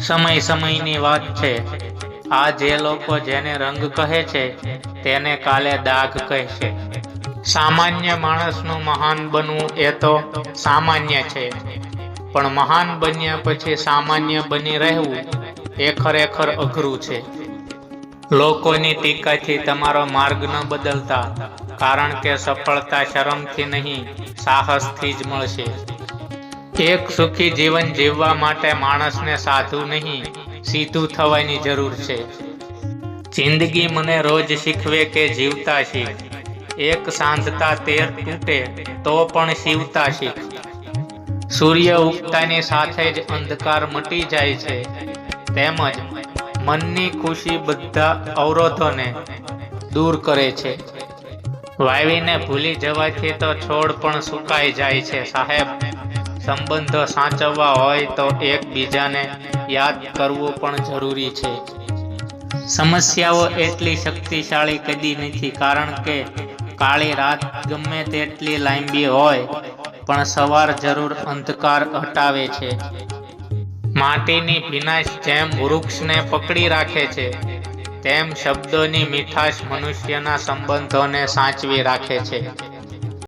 સમય સમયની વાત છે. આ જે લોકો જેને રંગ કહે છે, તેને કાલે દાગ કહેશે. સામાન્ય માણસનું મહાન બનવું એ તો સામાન્ય છે. પણ મહાન બન્યા પછી સામાન્ય બની રહેવું એ ખરેખર અઘરું છે. લોકોની ટીકાથી તમારો માર્ગ ન બદલતા, કારણ કે સફળતા શરમથી નહીં, સાહસથી જ મળશે. એક સુખી જીવન જીવવા માટે માણસને સાધુ નહીં, સીધું થવાની જરૂર છે. જિંદગી મને રોજ શીખવે કે જીવતા શીખ. એક સાંધતા તેર તૂટે તો પણ શીવતા શીખ. સૂર્ય ઉગતાની સાથે જ અંધકાર મટી જાય છે. તેમજ મનની ખુશી બધા અવરોધોને દૂર કરે છે. વાવીને ભૂલી જવાથી તો છોડ પણ સુકાઈ જાય છે, સાહેબ. સંબંધો સાચવવા હોય તો એકબીજાને યાદ કરવું પણ જરૂરી છે. સમસ્યાઓ એટલી શક્તિશાળી કદી નથી, કારણ કે કાળી રાત ગમે તેટલી લાંબી હોય, પણ સવાર જરૂર અંધકાર હટાવે છે. માટીની ભીનાશ જેમ વૃક્ષને પકડી રાખે છે, તેમ શબ્દોની મીઠાશ મનુષ્યના સંબંધોને સાચવી રાખે છે.